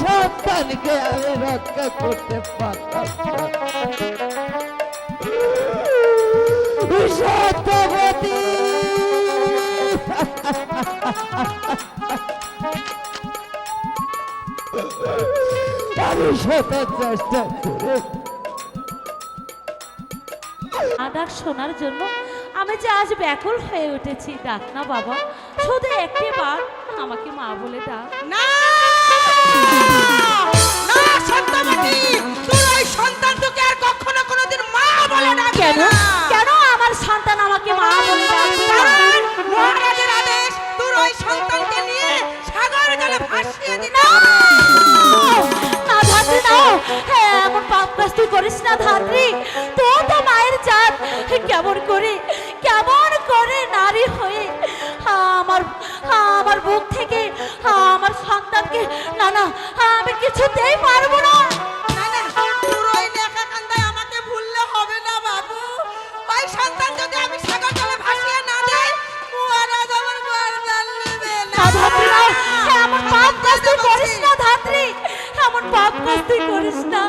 সন্তানকে আমি রক্ষা করতে পারলাম না। সত্যবতী আমি শত চেষ্টা করে আদার শোনার জন্য আমি যে আজ ব্যাকুল হয়ে উঠেছি ডাক না বাবা। শুধু একটি বার আমাকে মা বলে ডাক। না এমন তুই করিস না ধাত্রী। তো তো মায়ের জাত কেমন করে কেমন করে নারী হয়ে আমার আমার বুক থেকে আমার সন্তানকে না না আমি কিছুতেই পারব না। আমার পাপ কাজ তুই করিস না ধাত্রী। পাপ কাজ তুই করিস না।